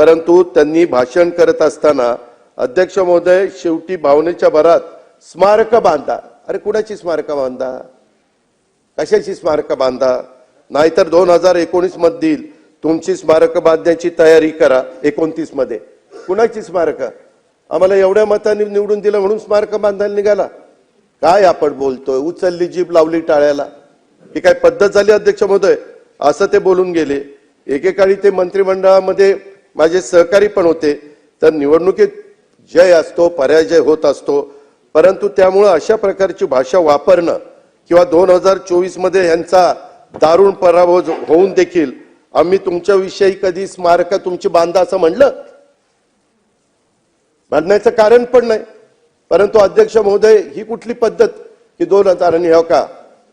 परंतु त्यांनी भाषण करत असताना अध्यक्ष महोदय शेवटी भावनेच्या भरात स्मारक बांधा. अरे कुणाची स्मारक बांधा? कशाची स्मारक बांधा? नाहीतर दोन हजार एकोणीस मधील तुमची स्मारक बांधण्याची तयारी करा एकोणतीसमध्ये. कुणाची स्मारक? आम्हाला एवढ्या मतांनी निवडून दिलं म्हणून स्मारक बांधायला निघाला. काय आपण बोलतोय? उचलली जीभ लावली टाळ्याला. ही काय पद्धत झाली अध्यक्ष महोदय? असं ते बोलून गेले. एकेकाळी ते मंत्रिमंडळामध्ये माझे सहकारी पण होते. तर निवडणुकीत जय असतो पराजय होत असतो. परंतु त्यामुळं अशा प्रकारची भाषा वापरणं किंवा दोन हजार चोवीसमध्ये यांचा दारुण पराभव होऊन देखील आम्ही तुमच्याविषयी कधी स्मारक तुमची बांधा असं म्हणलं? म्हणण्याचं कारण पण नाही. परंतु अध्यक्ष महोदय ही कुठली पद्धत की दोन हजार आणि हो का?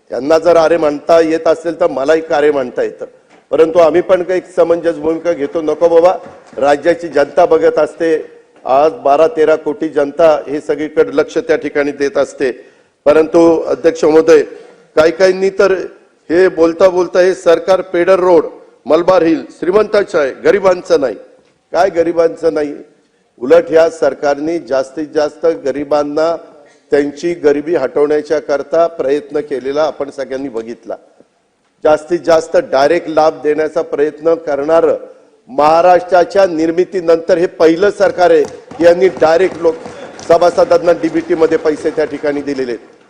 त्यांना जर आरे म्हणता येत असेल तर मलाही कार्य म्हणता येतं. परंतु आम्ही पण काही समंजस भूमिका घेतो. नको बाबा राज्याची जनता बघत असते. आज बारा तेरा कोटी जनता हे सगळीकडे लक्ष त्या ठिकाणी देत असते. परंतु अध्यक्ष महोदय काही काहींनी तर हे बोलता बोलता हे सरकार पेडर रोड मलबार हिल श्रीमंताचं आहे गरिबांचं नाही. काय गरिबांचं नाही? उलट ह्या सरकारने जास्तीत जास्त गरिबांना त्यांची गरिबी हटवण्याच्या करता प्रयत्न केलेला आपण सगळ्यांनी बघितला. जास्तीत जास्त डायरेक्ट लाभ देण्याचा प्रयत्न करणार महाराष्ट्राच्या निर्मितीनंतर हे पहिलं सरकार आहे यांनी डायरेक्ट लोक सभासदांना डीबीटी मध्ये पैसे त्या ठिकाणी दिलेले आहेत.